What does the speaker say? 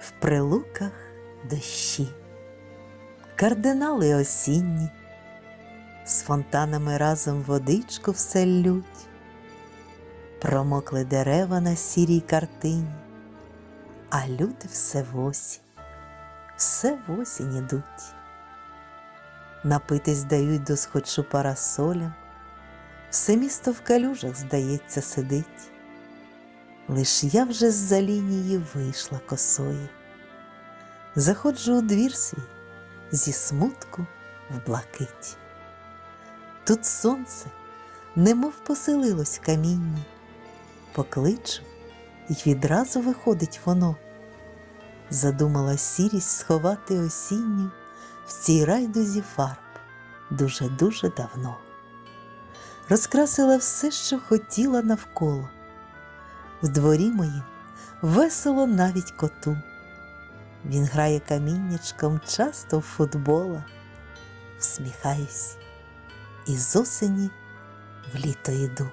в прилуках дощі, кардинали осінні, з фонтанами разом водичку все лють, промокли дерева на сірій картині, а люди все в осінь, все в осінь ідуть. Напитись дають до схочу парасолям, все місто в калюжах, здається, сидить. Лиш я вже з-за лінії вийшла косою. Заходжу у двір свій зі смутку в блакить. Тут сонце, немов поселилось в камінні, покличу, й відразу виходить воно. Задумала сірість сховати осінню в цій райдузі фарб дуже-дуже давно. Розкрасила все, що хотіла навколо. В дворі моїм весело навіть коту. Він грає каміннячком часто в футбола, всміхаюсь, і з осені в літо йду.